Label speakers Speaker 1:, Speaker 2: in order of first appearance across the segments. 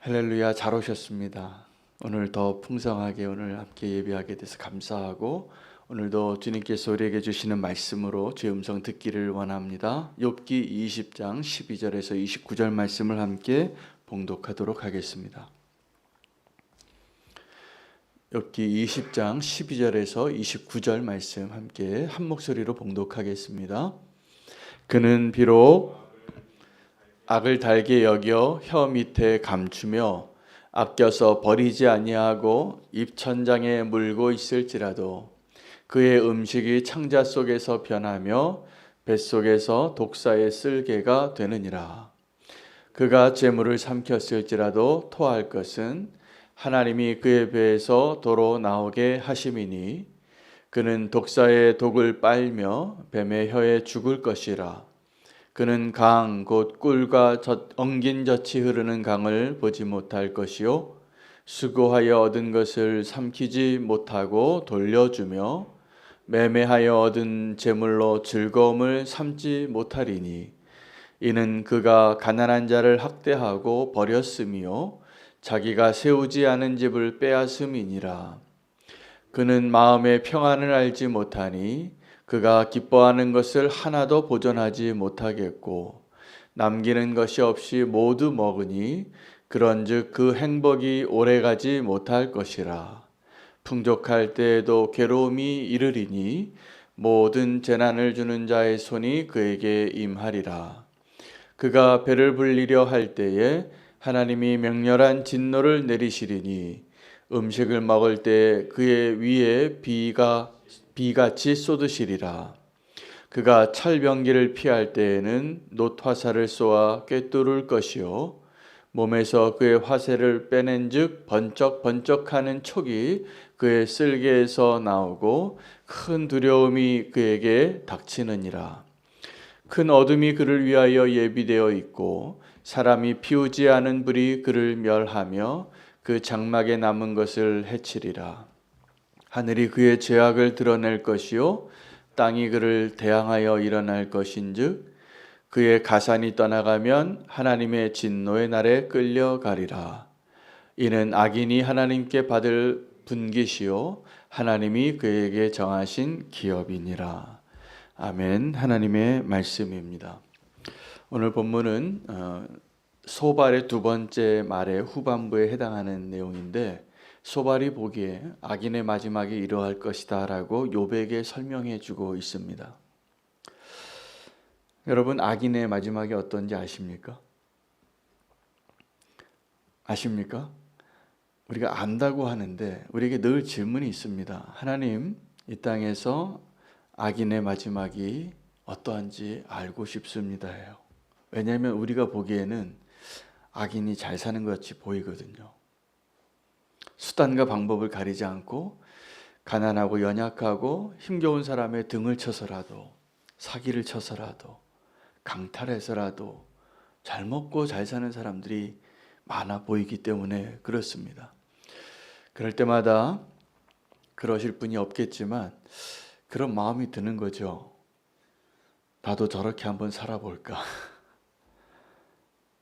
Speaker 1: 할렐루야 잘 오셨습니다. 오늘 더 풍성하게 오늘 함께 예배하게 돼서 감사하고 오늘도 주님께서 우리에게 주시는 말씀으로 제 음성 듣기를 원합니다. 욥기 20장 12절에서 29절 말씀을 함께 봉독하도록 하겠습니다. 욥기 20장 12절에서 29절 말씀 함께 한 목소리로 봉독하겠습니다. 그는 비록 악을 달게 여겨 혀 밑에 감추며 아껴서 버리지 아니하고 입천장에 물고 있을지라도 그의 음식이 창자 속에서 변하며 뱃속에서 독사의 쓸개가 되느니라. 그가 재물을 삼켰을지라도 토할 것은 하나님이 그의 배에서 도로 나오게 하심이니 그는 독사의 독을 빨며 뱀의 혀에 죽을 것이라. 그는 강 곧 꿀과 젖, 엉긴 젖이 흐르는 강을 보지 못할 것이요. 수고하여 얻은 것을 삼키지 못하고 돌려주며 매매하여 얻은 재물로 즐거움을 삼지 못하리니 이는 그가 가난한 자를 학대하고 버렸음이요. 자기가 세우지 않은 집을 빼앗음이니라. 그는 마음의 평안을 알지 못하니 그가 기뻐하는 것을 하나도 보존하지 못하겠고 남기는 것이 없이 모두 먹으니 그런즉 그 행복이 오래가지 못할 것이라. 풍족할 때에도 괴로움이 이르리니 모든 재난을 주는 자의 손이 그에게 임하리라. 그가 배를 불리려 할 때에 하나님이 맹렬한 진노를 내리시리니 음식을 먹을 때 그의 위에 비가 비같이 쏟으시리라. 그가 철병기를 피할 때에는 놋화살을 쏘아 꿰뚫을 것이요 몸에서 그의 화살을 빼낸즉 번쩍 번쩍하는 촉이 그의 쓸개에서 나오고 큰 두려움이 그에게 닥치느니라. 큰 어둠이 그를 위하여 예비되어 있고 사람이 피우지 않은 불이 그를 멸하며 그 장막에 남은 것을 해치리라. 하늘이 그의 죄악을 드러낼 것이요 땅이 그를 대항하여 일어날 것인즉 그의 가산이 떠나가면 하나님의 진노의 날에 끌려가리라. 이는 악인이 하나님께 받을 분깃이요 하나님이 그에게 정하신 기업이니라. 아멘. 하나님의 말씀입니다. 오늘 본문은 어, 소발의 두 번째 말의 후반부에 해당하는 내용인데 소발이 보기에 악인의 마지막이 이러할 것이다라고 요백에 설명해 주고 있습니다. 여러분 악인의 마지막이 어떤지 아십니까? 아십니까? 우리가 안다고 하는데 우리에게 늘 질문이 있습니다. 하나님, 이 땅에서 악인의 마지막이 어떠한지 알고 싶습니다예요. 왜냐하면 우리가 보기에는 악인이 잘 사는 것 같이 보이거든요. 수단과 방법을 가리지 않고 가난하고 연약하고 힘겨운 사람의 등을 쳐서라도 사기를 쳐서라도 강탈해서라도 잘 먹고 잘 사는 사람들이 많아 보이기 때문에 그렇습니다. 그럴 때마다 그러실 분이 없겠지만 그런 마음이 드는 거죠. 나도 저렇게 한번 살아볼까.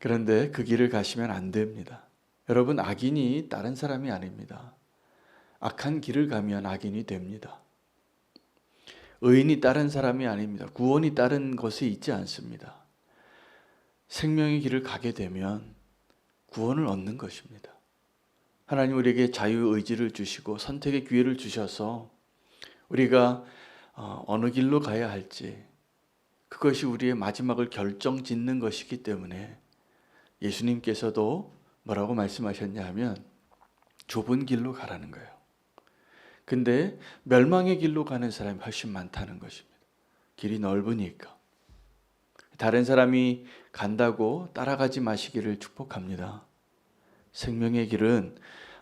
Speaker 1: 그런데 그 길을 가시면 안 됩니다. 여러분, 악인이 다른 사람이 아닙니다. 악한 길을 가면 악인이 됩니다. 의인이 다른 사람이 아닙니다. 구원이 다른 것에 있지 않습니다. 생명의 길을 가게 되면 구원을 얻는 것입니다. 하나님 우리에게 자유 의지를 주시고 선택의 기회를 주셔서 우리가 어, 어느 길로 가야 할지 그것이 우리의 마지막을 결정 짓는 것이기 때문에 예수님께서도 뭐라고 말씀하셨냐 하면 좁은 길로 가라는 거예요. 근데 멸망의 길로 가는 사람이 훨씬 많다는 것입니다. 길이 넓으니까. 다른 사람이 간다고 따라가지 마시기를 축복합니다. 생명의 길은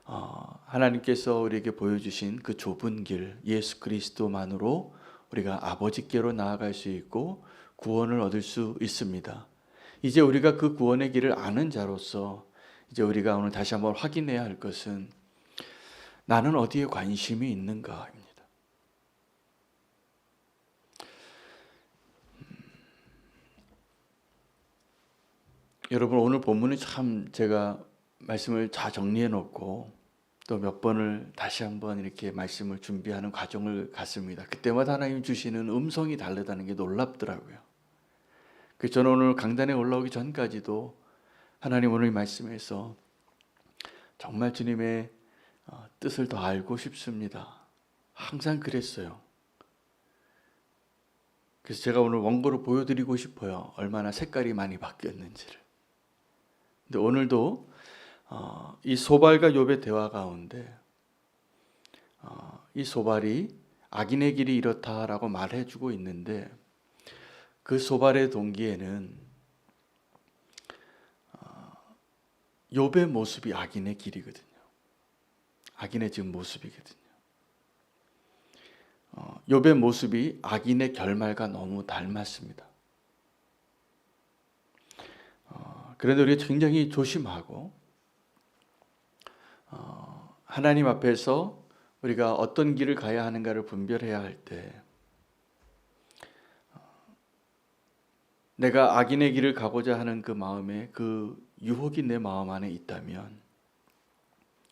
Speaker 1: 어, 하나님께서 우리에게 보여주신 그 좁은 길, 예수 그리스도만으로 우리가 아버지께로 나아갈 수 있고 구원을 얻을 수 있습니다. 이제 우리가 그 구원의 길을 아는 자로서 이제 우리가 오늘 다시 한번 확인해야 할 것은 나는 어디에 관심이 있는가입니다. 여러분 오늘 본문은 참 제가 말씀을 잘 정리해 놓고 또 몇 번을 다시 한번 이렇게 말씀을 준비하는 과정을 갔습니다. 그때마다 하나님 주시는 음성이 다르다는 게 놀랍더라고요. 그 저는 오늘 강단에 올라오기 전까지도 하나님 오늘 이 말씀에서 정말 주님의 어, 뜻을 더 알고 싶습니다. 항상 그랬어요. 그래서 제가 오늘 원고를 보여드리고 싶어요. 얼마나 색깔이 많이 바뀌었는지를. 근데 오늘도 어, 이 소발과 욥의 대화 가운데 어, 이 소발이 악인의 길이 이렇다라고 말해주고 있는데 그 소발의 동기에는 어, 욥의 모습이 악인의 길이거든요. 악인의 지금 모습이거든요. 어, 욥의 모습이 악인의 결말과 너무 닮았습니다. 어, 그런데 우리가 굉장히 조심하고 어, 하나님 앞에서 우리가 어떤 길을 가야 하는가를 분별해야 할 때, 내가 악인의 길을 가고자 하는 그 마음에 그 유혹이 내 마음 안에 있다면,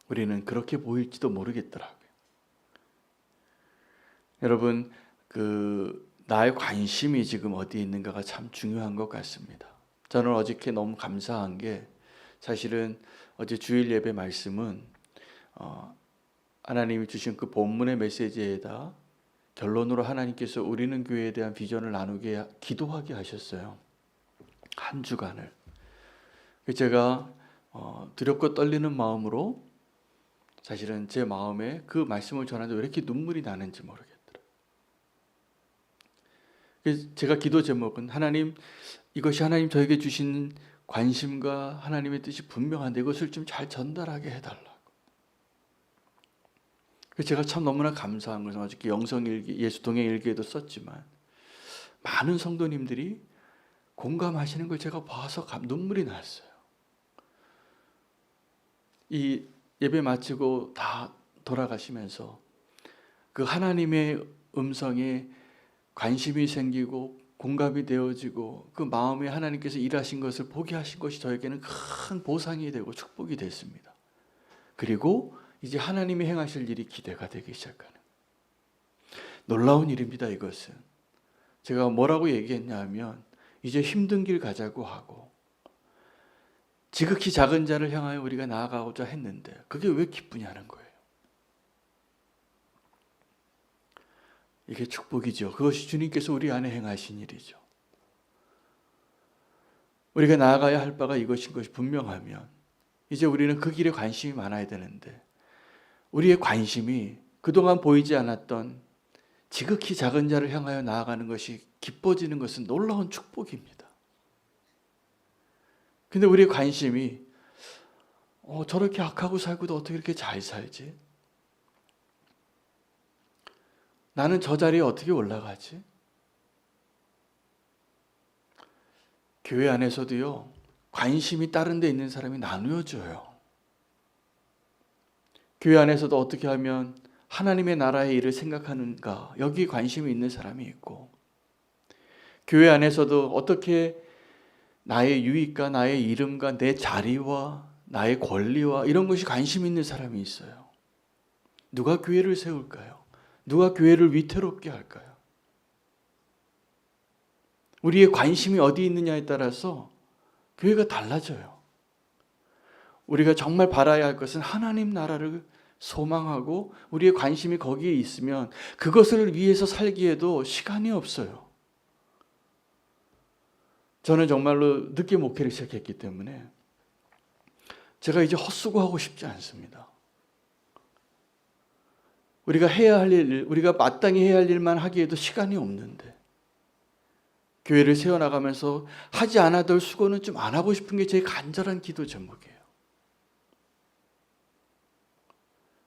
Speaker 1: 우리는 그렇게 보일지도 모르겠더라고요. 여러분, 그 나의 관심이 지금 어디에 있는가가 참 중요한 것 같습니다. 저는 어저께 너무 감사한 게 사실은 어제 주일 예배 말씀은 어, 하나님이 주신 그 본문의 메시지에다 결론으로 하나님께서 우리는 교회에 대한 비전을 나누게 기도하게 하셨어요. 한 주간을. 제가 어, 두렵고 떨리는 마음으로 사실은 제 마음에 그 말씀을 전하는데 왜 이렇게 눈물이 나는지 모르겠더라고요. 제가 기도 제목은 하나님 이것이 하나님 저에게 주신 관심과 하나님의 뜻이 분명한데 이것을 좀 잘 전달하게. 그래서 제가 참 너무나 감사한 것은 어저께 영성일기, 예수동행 일기에도 썼지만 많은 성도님들이 공감하시는 걸 제가 봐서 감, 눈물이 났어요. 이 예배 마치고 다 돌아가시면서 그 하나님의 음성에 관심이 생기고 공감이 되어지고 그 마음에 하나님께서 일하신 것을 보게 하신 것이 저에게는 큰 보상이 되고 축복이 됐습니다. 그리고 이제 하나님이 행하실 일이 기대가 되기 시작하는 놀라운 일입니다. 이것은 제가 뭐라고 얘기했냐면 이제 힘든 길 가자고 하고 지극히 작은 자를 향하여 우리가 나아가고자 했는데 그게 왜 기쁘냐는 거예요. 이게 축복이죠. 그것이 주님께서 우리 안에 행하신 일이죠. 우리가 나아가야 할 바가 이것인 것이 분명하면 이제 우리는 그 길에 관심이 많아야 되는데 우리의 관심이 그동안 보이지 않았던 지극히 작은 자를 향하여 나아가는 것이 기뻐지는 것은 놀라운 축복입니다. 근데 우리의 관심이 어, 저렇게 악하고 살고도 어떻게 이렇게 잘 살지? 나는 저 자리에 어떻게 올라가지? 교회 안에서도요, 관심이 다른 데 있는 사람이 나누어져요. 교회 안에서도 어떻게 하면 하나님의 나라의 일을 생각하는가, 여기 관심이 있는 사람이 있고, 교회 안에서도 어떻게 나의 유익과 나의 이름과 내 자리와 나의 권리와 이런 것이 관심 있는 사람이 있어요. 누가 교회를 세울까요? 누가 교회를 위태롭게 할까요? 우리의 관심이 어디 있느냐에 따라서 교회가 달라져요. 우리가 정말 바라야 할 것은 하나님 나라를 소망하고 우리의 관심이 거기에 있으면 그것을 위해서 살기에도 시간이 없어요. 저는 정말로 늦게 목회를 시작했기 때문에 제가 이제 헛수고하고 싶지 않습니다. 우리가 해야 할 일, 우리가 마땅히 해야 할 일만 하기에도 시간이 없는데 교회를 세워나가면서 하지 않아도 수고는 좀 안 하고 싶은 게 제 간절한 기도 제목이에요.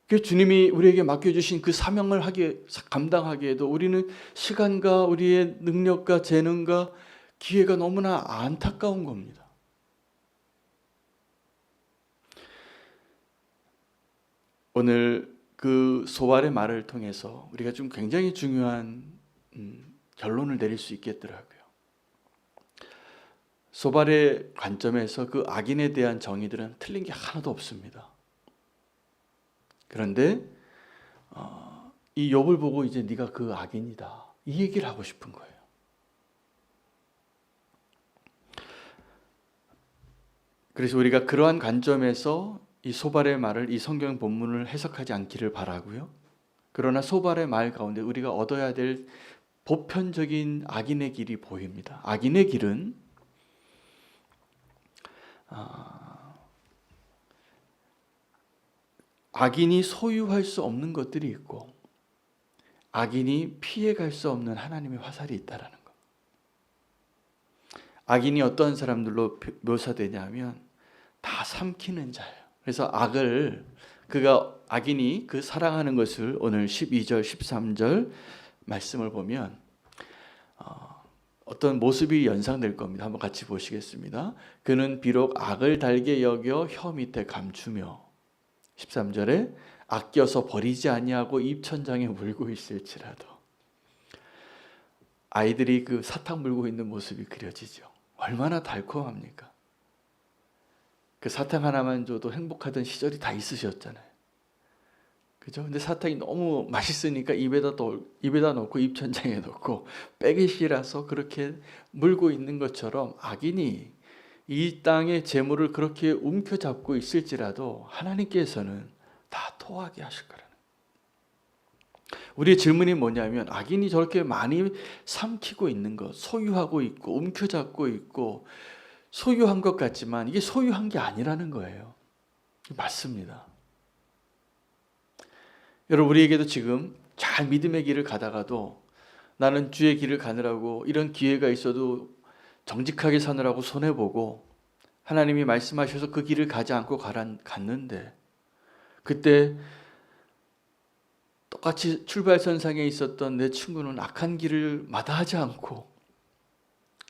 Speaker 1: 그 주님이 우리에게 맡겨주신 그 사명을 하기에, 감당하기에도 우리는 시간과 우리의 능력과 재능과 기회가 너무나 안타까운 겁니다. 오늘 그 소발의 말을 통해서 우리가 좀 굉장히 중요한 음, 결론을 내릴 수 있겠더라고요. 소발의 관점에서 그 악인에 대한 정의들은 틀린 게 하나도 없습니다. 그런데 어, 이 욥을 보고 이제 네가 그 악인이다 이 얘기를 하고 싶은 거예요. 그래서 우리가 그러한 관점에서 이 소발의 말을 이 성경 본문을 해석하지 않기를 바라고요. 그러나 소발의 말 가운데 우리가 얻어야 될 보편적인 악인의 길이 보입니다. 악인의 길은 아, 악인이 소유할 수 없는 것들이 있고 악인이 피해갈 수 없는 하나님의 화살이 있다라는 것. 악인이 어떤 사람들로 묘사되냐면 다 삼키는 자예요. 그래서 악을 그가 악인이 그 사랑하는 것을 오늘 12절 13절 말씀을 보면 어, 어떤 모습이 연상될 겁니다. 한번 같이 보시겠습니다. 그는 비록 악을 달게 여겨 혀 밑에 감추며 13절에 아껴서 버리지 아니하고 입천장에 물고 있을지라도 아이들이 그 사탕 물고 있는 모습이 그려지죠. 얼마나 달콤합니까? 그 사탕 하나만 줘도 행복하던 시절이 다 있으셨잖아요. 그죠? 근데 사탕이 너무 맛있으니까 입에다 또 입에다 넣고 입천장에 넣고 빼기 싫어서 그렇게 물고 있는 것처럼 악인이 이 땅의 재물을 그렇게 움켜잡고 있을지라도 하나님께서는 다 토하게 하실 거라는. 우리의 질문이 뭐냐면 악인이 저렇게 많이 삼키고 있는 것, 소유하고 있고 움켜잡고 있고 소유한 것 같지만 이게 소유한 게 아니라는 거예요. 맞습니다. 여러분 우리에게도 지금 잘 믿음의 길을 가다가도 나는 주의 길을 가느라고 이런 기회가 있어도 정직하게 사느라고 손해 보고 하나님이 말씀하셔서 그 길을 가지 않고 갔는데 그때 똑같이 출발선상에 있었던 내 친구는 악한 길을 마다하지 않고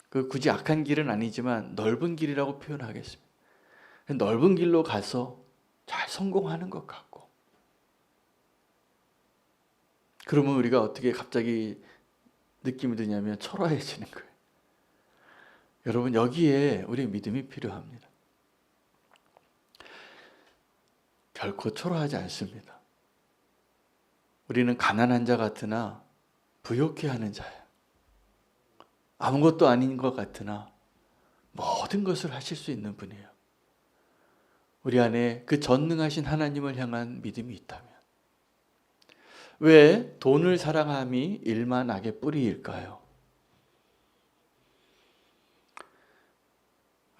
Speaker 1: 그 굳이 악한 길은 아니지만 넓은 길이라고 표현하겠습니다. 넓은 길로 가서 잘 성공하는 것 같고 그러면 우리가 어떻게 갑자기 느낌이 드냐면 초라해지는 거예요. 여러분 여기에 우리 믿음이 필요합니다. 결코 초라하지 않습니다. 우리는 가난한 자 같으나 부욕해 하는 자예요. 아무것도 아닌 것 같으나 모든 것을 하실 수 있는 분이에요. 우리 안에 그 전능하신 하나님을 향한 믿음이 있다면 왜 돈을 사랑함이 일만 악의 뿌리일까요?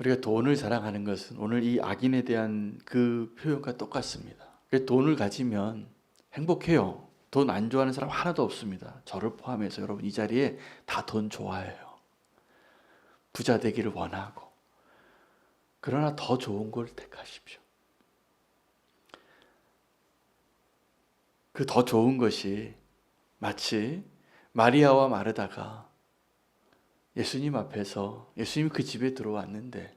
Speaker 1: 우리가 돈을 사랑하는 것은 오늘 이 악인에 대한 그 표현과 똑같습니다. 돈을 가지면 행복해요. 돈 안 좋아하는 사람 하나도 없습니다. 저를 포함해서 여러분 이 자리에 다 돈 좋아해요. 부자 되기를 원하고. 그러나 더 좋은 걸 택하십시오. 그 더 좋은 것이 마치 마리아와 마르다가 예수님 앞에서 예수님 그 집에 들어왔는데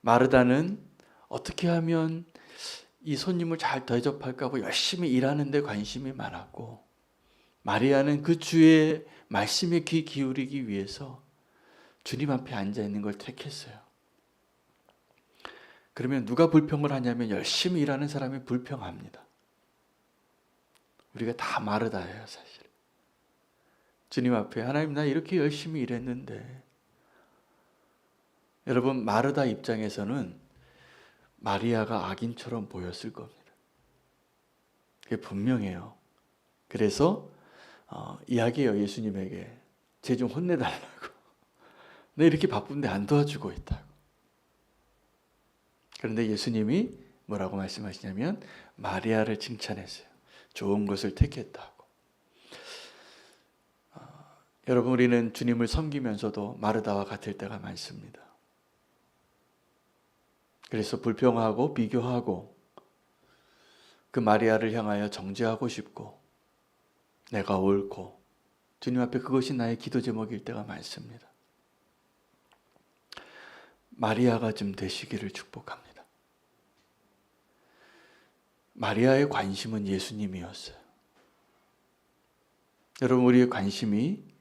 Speaker 1: 마르다는 어떻게 하면 이 손님을 잘 대접할까 하고 열심히 일하는데 관심이 많았고 마리아는 그 주의 말씀에 귀 기울이기 위해서 주님 앞에 앉아 있는 걸 택했어요. 그러면 누가 불평을 하냐면 열심히 일하는 사람이 불평합니다. 우리가 다 마르다예요, 사실. 주님 앞에 하나님 나 이렇게 열심히 일했는데 여러분 마르다 입장에서는 마리아가 악인처럼 보였을 겁니다. 그게 분명해요. 그래서 어, 이야기해요 예수님에게 쟤 좀 혼내달라고. 내 이렇게 바쁜데 안 도와주고 있다고. 그런데 예수님이 뭐라고 말씀하시냐면 마리아를 칭찬했어요. 좋은 것을 택했다. 여러분 우리는 주님을 섬기면서도 마르다와 같을 때가 많습니다. 그래서 불평하고 비교하고 그 마리아를 향하여 정죄하고 싶고 내가 옳고 주님 앞에 그것이 나의 기도 제목일 때가 많습니다. 마리아가 좀 되시기를 축복합니다. 마리아의 관심은 예수님이었어요. 여러분 우리의 관심이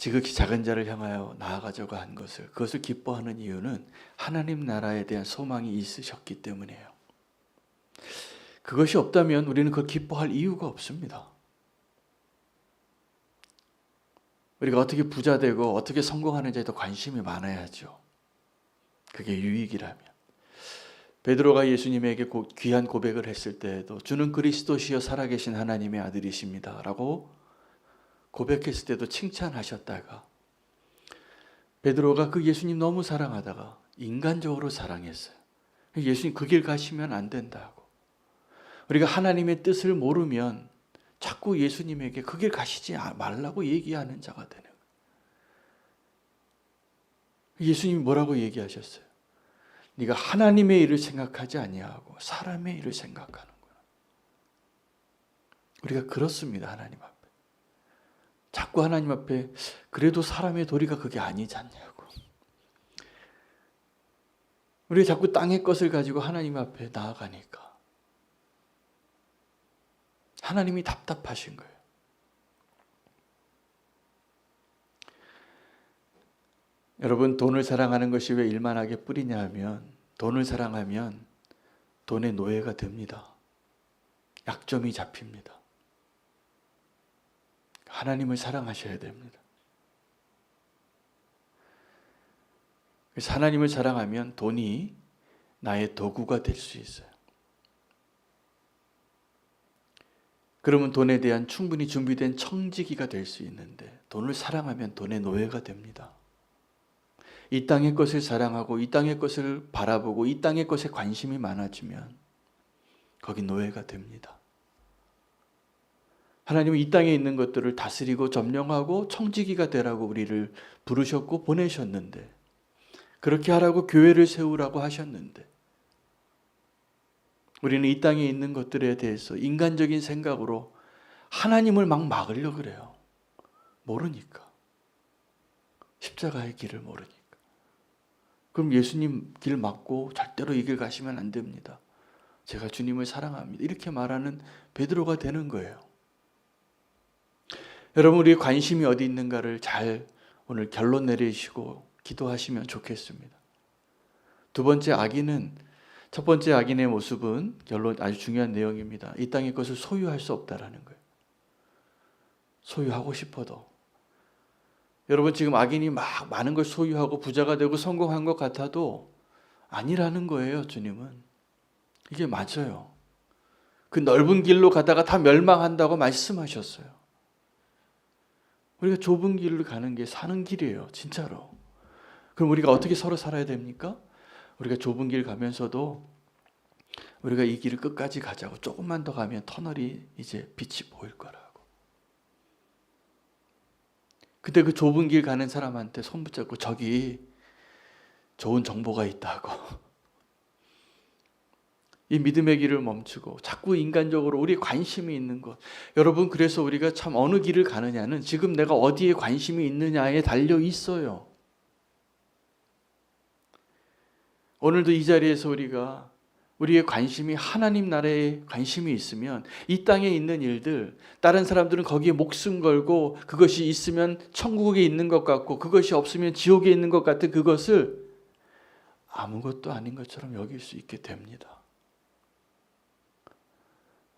Speaker 1: 지극히 작은 자를 향하여 나아가자고 한 것을 그것을 기뻐하는 이유는 하나님 나라에 대한 소망이 있으셨기 때문이에요. 그것이 없다면 우리는 그걸 기뻐할 이유가 없습니다. 우리가 어떻게 부자 되고 어떻게 성공하는지에 더 관심이 많아야죠. 그게 유익이라면. 베드로가 예수님에게 고- 귀한 고백을 했을 때에도 주는 그리스도시여 살아계신 하나님의 아들이십니다라고 고백했을 때도 칭찬하셨다가 베드로가 그 예수님 너무 사랑하다가 인간적으로 사랑했어요. 예수님 그 길 가시면 안 된다고. 우리가 하나님의 뜻을 모르면 자꾸 예수님에게 그 길 가시지 말라고 얘기하는 자가 되는 거예요. 예수님이 뭐라고 얘기하셨어요? 네가 하나님의 일을 생각하지 아니하고 사람의 일을 생각하는구나. 우리가 그렇습니다. 하나님 앞에. 자꾸 하나님 앞에 그래도 사람의 도리가 그게 아니지 않냐고. 우리가 자꾸 땅의 것을 가지고 하나님 앞에 나아가니까 하나님이 답답하신 거예요. 여러분 돈을 사랑하는 것이 왜 일만하게 뿌리냐 하면 돈을 사랑하면 돈의 노예가 됩니다. 약점이 잡힙니다. 하나님을 사랑하셔야 됩니다. 하나님을 사랑하면 돈이 나의 도구가 될 수 있어요. 그러면 돈에 대한 충분히 준비된 청지기가 될 수 있는데 돈을 사랑하면 돈의 노예가 됩니다. 이 땅의 것을 사랑하고 이 땅의 것을 바라보고 이 땅의 것에 관심이 많아지면 거기 노예가 됩니다. 하나님은 이 땅에 있는 것들을 다스리고 점령하고 청지기가 되라고 우리를 부르셨고 보내셨는데 그렇게 하라고 교회를 세우라고 하셨는데 우리는 이 땅에 있는 것들에 대해서 인간적인 생각으로 하나님을 막 막으려 그래요. 모르니까. 십자가의 길을 모르니까. 그럼 예수님 길 막고 절대로 이 길 가시면 안 됩니다. 제가 주님을 사랑합니다. 이렇게 말하는 베드로가 되는 거예요. 여러분 우리의 관심이 어디 있는가를 잘 오늘 결론 내리시고 기도하시면 좋겠습니다. 두 번째 악인은 첫 번째 악인의 모습은 결론 아주 중요한 내용입니다. 이 땅의 것을 소유할 수 없다라는 거예요. 소유하고 싶어도 여러분 지금 악인이 막 많은 걸 소유하고 부자가 되고 성공한 것 같아도 아니라는 거예요, 주님은. 이게 맞아요. 그 넓은 길로 가다가 다 멸망한다고 말씀하셨어요. 우리가 좁은 길로 가는 게 사는 길이에요, 진짜로. 그럼 우리가 어떻게 서로 살아야 됩니까? 우리가 좁은 길 가면서도 우리가 이 길을 끝까지 가자고 조금만 더 가면 터널이 이제 빛이 보일 거라고. 그때 그 좁은 길 가는 사람한테 손 붙잡고 저기 좋은 정보가 있다고. 이 믿음의 길을 멈추고 자꾸 인간적으로 우리 관심이 있는 것. 여러분 그래서 우리가 참 어느 길을 가느냐는 지금 내가 어디에 관심이 있느냐에 달려 있어요. 오늘도 이 자리에서 우리가 우리의 관심이 하나님 나라에 관심이 있으면 이 땅에 있는 일들 다른 사람들은 거기에 목숨 걸고 그것이 있으면 천국에 있는 것 같고 그것이 없으면 지옥에 있는 것 같은 그것을 아무것도 아닌 것처럼 여길 수 있게 됩니다.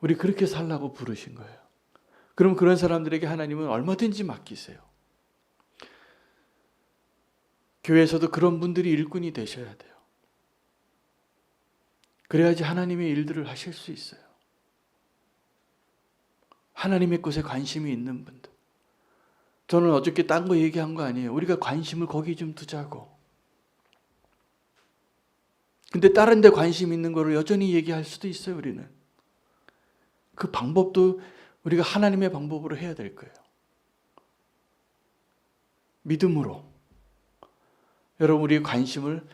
Speaker 1: 우리 그렇게 살라고 부르신 거예요. 그럼 그런 사람들에게 하나님은 얼마든지 맡기세요. 교회에서도 그런 분들이 일꾼이 되셔야 돼요. 그래야지 하나님의 일들을 하실 수 있어요. 하나님의 것에 관심이 있는 분들. 저는 어저께 딴 거 얘기한 거 아니에요. 우리가 관심을 거기 좀 두자고. 근데 다른 데 관심 있는 거를 여전히 얘기할 수도 있어요, 우리는. 그 방법도 우리가 하나님의 방법으로 해야 될 거예요. 믿음으로. 여러분, 우리의 관심을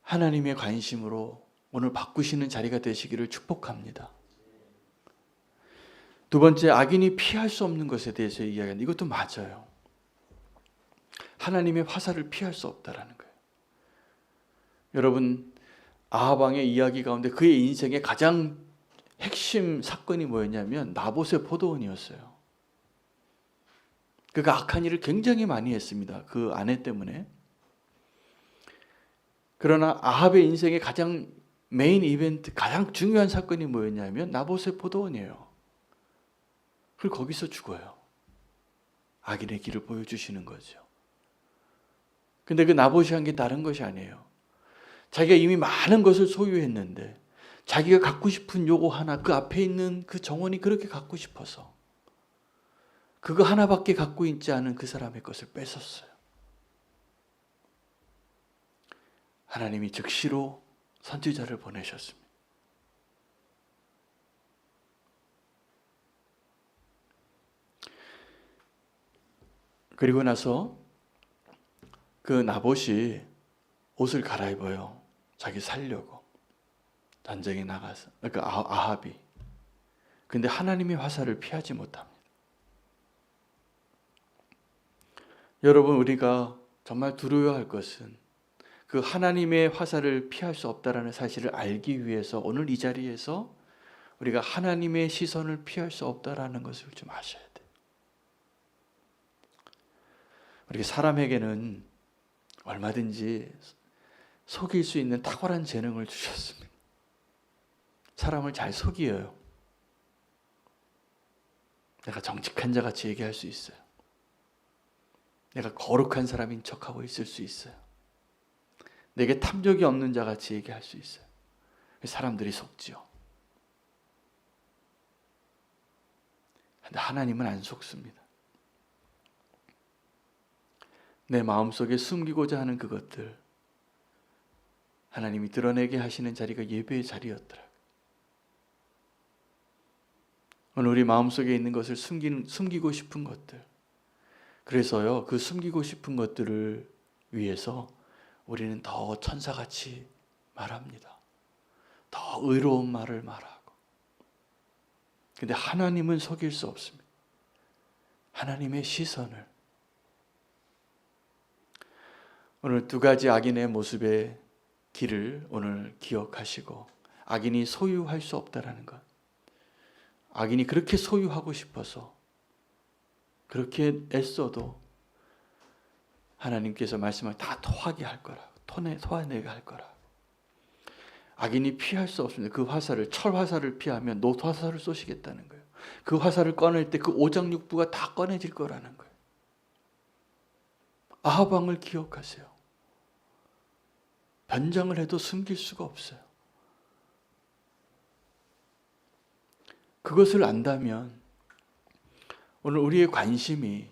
Speaker 1: 하나님의 관심으로 오늘 바꾸시는 자리가 되시기를 축복합니다. 두 번째, 악인이 피할 수 없는 것에 대해서 이야기하는 이것도 맞아요. 하나님의 화살을 피할 수 없다라는 거예요. 여러분, 아하방의 이야기 가운데 그의 인생의 가장 핵심 사건이 뭐였냐면 나봇의 포도원이었어요. 그가 악한 일을 굉장히 많이 했습니다. 그 아내 때문에. 그러나 아합의 인생의 가장 메인 이벤트, 가장 중요한 사건이 뭐였냐면 나봇의 포도원이에요. 그리고 거기서 죽어요. 악인의 길을 보여주시는 거죠. 근데 그 나봇이 한 게 다른 것이 아니에요. 자기가 이미 많은 것을 소유했는데 자기가 갖고 싶은 요거 하나 그 앞에 있는 그 정원이 그렇게 갖고 싶어서 그거 하나밖에 갖고 있지 않은 그 사람의 것을 뺏었어요. 하나님이 즉시로 선지자를 보내셨습니다. 그리고 나서 그 나봇이 옷을 갈아입어요. 자기 살려고. 전쟁에 나가서. 그러니까 아- 아합이. 근데 하나님의 화살을 피하지 못합니다. 여러분, 우리가 정말 두려워할 것은 그 하나님의 화살을 피할 수 없다라는 사실을 알기 위해서 오늘 이 자리에서 우리가 하나님의 시선을 피할 수 없다라는 것을 좀 아셔야 돼요. 우리 사람에게는 얼마든지 속일 수 있는 탁월한 재능을 주셨습니다. 사람을 잘 속이어요. 내가 정직한 자 같이 얘기할 수 있어요. 내가 거룩한 사람인 척하고 있을 수 있어요. 내게 탐욕이 없는 자 같이 얘기할 수 있어요. 사람들이 속지요. 근데 하나님은 안 속습니다. 내 마음속에 숨기고자 하는 그것들 하나님이 드러내게 하시는 자리가 예배의 자리였더라. 오늘 우리 마음속에 있는 것을 숨기는, 숨기고 싶은 것들. 그래서요, 그 숨기고 싶은 것들을 위해서 우리는 더 천사같이 말합니다. 더 의로운 말을 말하고. 근데 하나님은 속일 수 없습니다. 하나님의 시선을. 오늘 두 가지 악인의 모습의 길을 오늘 기억하시고 악인이 소유할 수 없다라는 것. 악인이 그렇게 소유하고 싶어서 그렇게 애써도 하나님께서 말씀을 다 토하게 할 거라. 토내 토해내게 할 거라. 악인이 피할 수 없습니다. 그 화살을 철 화살을 피하면 노 화살을 쏘시겠다는 거예요. 그 화살을 꺼낼 때 그 오장육부가 다 꺼내질 거라는 거예요. 아하방을 기억하세요. 변장을 해도 숨길 수가 없어요. 그것을 안다면 오늘 우리의 관심이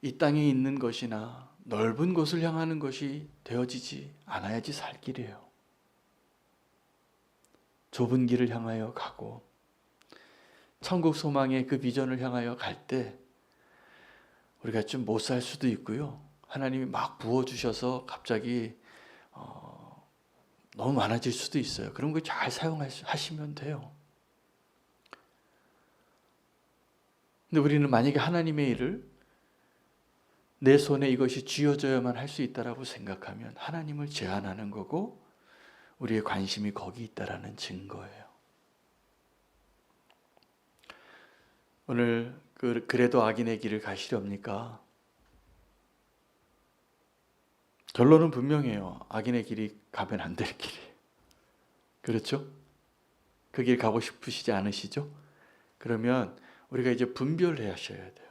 Speaker 1: 이 땅에 있는 것이나 넓은 곳을 향하는 것이 되어지지 않아야지 살 길이에요. 좁은 길을 향하여 가고 천국 소망의 그 비전을 향하여 갈 때 우리가 좀 못 살 수도 있고요. 하나님이 막 부어 주셔서 갑자기 어, 너무 많아질 수도 있어요. 그런 거 잘 사용하시면 돼요. 근데 우리는 만약에 하나님의 일을 내 손에 이것이 쥐어져야만 할 수 있다라고 생각하면 하나님을 제한하는 거고 우리의 관심이 거기 있다라는 증거예요. 오늘 그, 그래도 악인의 길을 가시렵니까? 결론은 분명해요. 악인의 길이 가면 안 될 길이에요. 그렇죠? 그 길 가고 싶으시지 않으시죠? 그러면 우리가 이제 분별해 하셔야 돼요.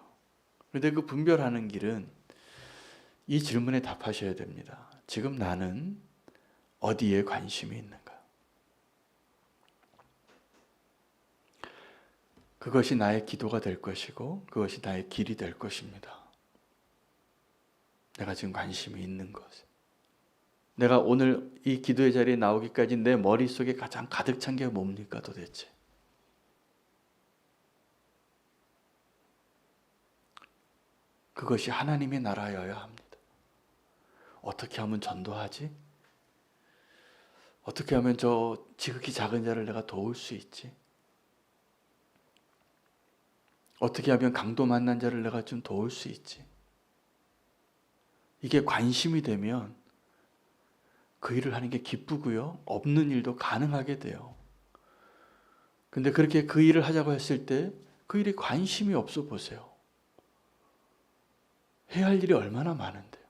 Speaker 1: 그런데 그 분별하는 길은 이 질문에 답하셔야 됩니다. 지금 나는 어디에 관심이 있는가? 그것이 나의 기도가 될 것이고 그것이 나의 길이 될 것입니다. 내가 지금 관심이 있는 것. 내가 오늘 이 기도의 자리에 나오기까지 내 머릿속에 가장 가득 찬 게 뭡니까 도대체? 그것이 하나님의 나라여야 합니다. 어떻게 하면 전도하지? 어떻게 하면 저 지극히 작은 자를 내가 도울 수 있지? 어떻게 하면 강도 만난 자를 내가 좀 도울 수 있지? 이게 관심이 되면 그 일을 하는 게 기쁘고요. 없는 일도 가능하게 돼요. 근데 그렇게 그 일을 하자고 했을 때 그 일에 관심이 없어 보세요. 해야 할 일이 얼마나 많은데요.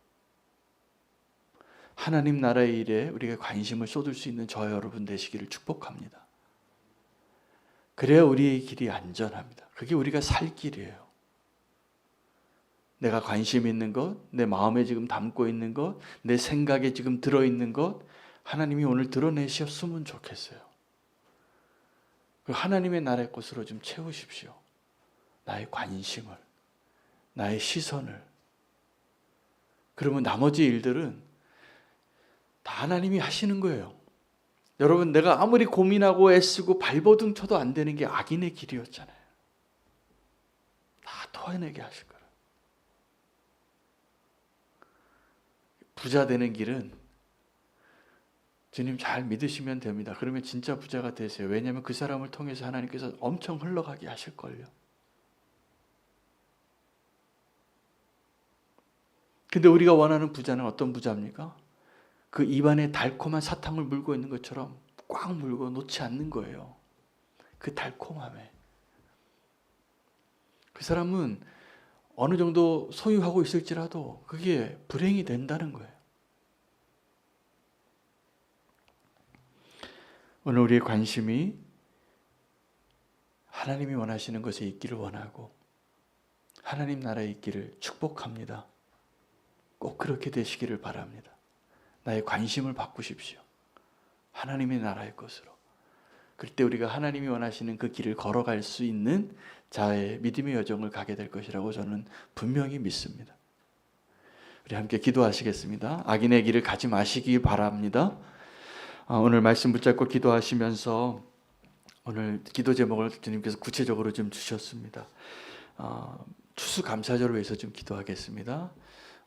Speaker 1: 하나님 나라의 일에 우리가 관심을 쏟을 수 있는 저 여러분 되시기를 축복합니다. 그래야 우리의 길이 안전합니다. 그게 우리가 살 길이에요. 내가 관심 있는 것, 내 마음에 지금 담고 있는 것, 내 생각에 지금 들어 있는 것, 하나님이 오늘 드러내셨으면 좋겠어요. 그 하나님의 나라의 것으로 좀 채우십시오. 나의 관심을, 나의 시선을. 그러면 나머지 일들은 다 하나님이 하시는 거예요. 여러분, 내가 아무리 고민하고 애쓰고 발버둥 쳐도 안 되는 게 악인의 길이었잖아요. 다 토해내게 하실 거예요. 부자 되는 길은 주님 잘 믿으시면 됩니다. 그러면 진짜 부자가 되세요. 왜냐하면 그 사람을 통해서 하나님께서 엄청 흘러가게 하실걸요. 근데 우리가 원하는 부자는 어떤 부자입니까? 그 입안에 달콤한 사탕을 물고 있는 것처럼 꽉 물고 놓지 않는 거예요. 그 달콤함에. 그 사람은 어느 정도 소유하고 있을지라도 그게 불행이 된다는 거예요. 오늘 우리의 관심이 하나님이 원하시는 것에 있기를 원하고 하나님 나라에 있기를 축복합니다. 꼭 그렇게 되시기를 바랍니다. 나의 관심을 바꾸십시오. 하나님의 나라의 것으로. 그때 우리가 하나님이 원하시는 그 길을 걸어갈 수 있는 자의 믿음의 여정을 가게 될 것이라고 저는 분명히 믿습니다. 우리 함께 기도하시겠습니다. 악인의 길을 가지 마시기 바랍니다. 아, 오늘 말씀 붙잡고 기도하시면서 오늘 기도 제목을 주님께서 구체적으로 좀 주셨습니다. 아, 추수감사절을 위해서 좀 기도하겠습니다.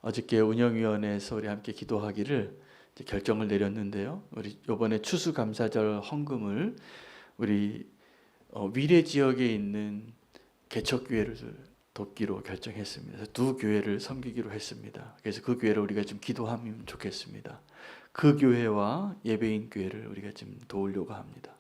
Speaker 1: 어저께 운영위원회에서 우리 함께 기도하기를 결정을 내렸는데요. 우리 이번에 추수감사절 헌금을 우리 어, 위례 지역에 있는 개척교회를 돕기로 결정했습니다. 두 교회를 섬기기로 했습니다. 그래서 그 교회를 우리가 좀 기도하면 좋겠습니다. 그 교회와 예배인 교회를 우리가 좀 도우려고 합니다.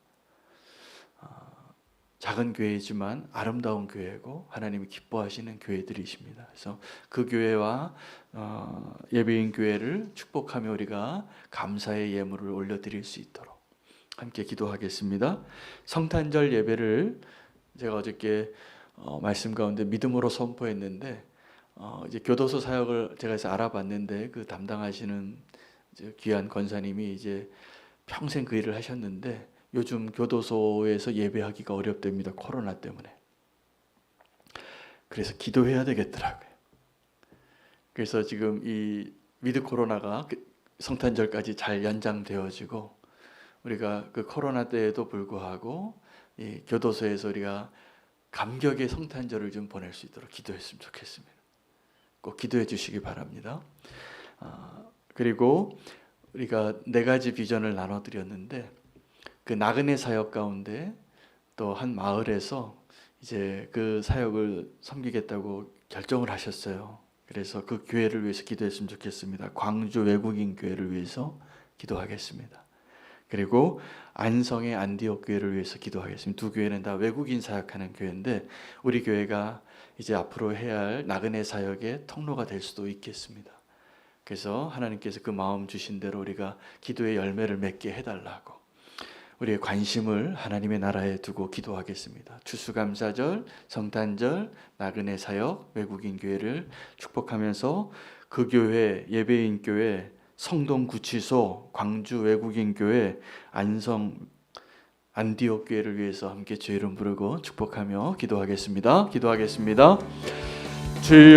Speaker 1: 아, 작은 교회지만 아름다운 교회고 하나님이 기뻐하시는 교회들이십니다. 그래서 그 교회와 어, 예배인 교회를 축복하며 우리가 감사의 예물을 올려드릴 수 있도록 함께 기도하겠습니다. 성탄절 예배를 제가 어저께 어, 말씀 가운데 믿음으로 선포했는데 어, 이제 교도소 사역을 제가 해서 알아봤는데 그 담당하시는 귀한 권사님이 이제 평생 그 일을 하셨는데 요즘 교도소에서 예배하기가 어렵답니다. 코로나 때문에. 그래서 기도해야 되겠더라고요. 그래서 지금 이 위드 코로나가 그 성탄절까지 잘 연장되어지고 우리가 그 코로나 때에도 불구하고 이 교도소에서 우리가 감격의 성탄절을 좀 보낼 수 있도록 기도했으면 좋겠습니다. 꼭 기도해 주시기 바랍니다. 아, 그리고 우리가 네 가지 비전을 나눠드렸는데 그 나그네 사역 가운데 또 한 마을에서 이제 그 사역을 섬기겠다고 결정을 하셨어요. 그래서 그 교회를 위해서 기도했으면 좋겠습니다. 광주 외국인 교회를 위해서 기도하겠습니다. 그리고 안성의 안디옥 교회를 위해서 기도하겠습니다. 두 교회는 다 외국인 사역하는 교회인데 우리 교회가 이제 앞으로 해야 할 나그네 사역의 통로가 될 수도 있겠습니다. 그래서 하나님께서 그 마음 주신 대로 우리가 기도의 열매를 맺게 해달라고 우리의 관심을 하나님의 나라에 두고 기도하겠습니다. 추수감사절, 성탄절, 나그네 사역, 외국인 교회를 축복하면서 그 교회, 예배인 교회, 성동 구치소, 광주 외국인 교회, 안성 안디옥 교회를 위해서 함께 주 이름 부르고 축복하며 기도하겠습니다. 기도하겠습니다. 주여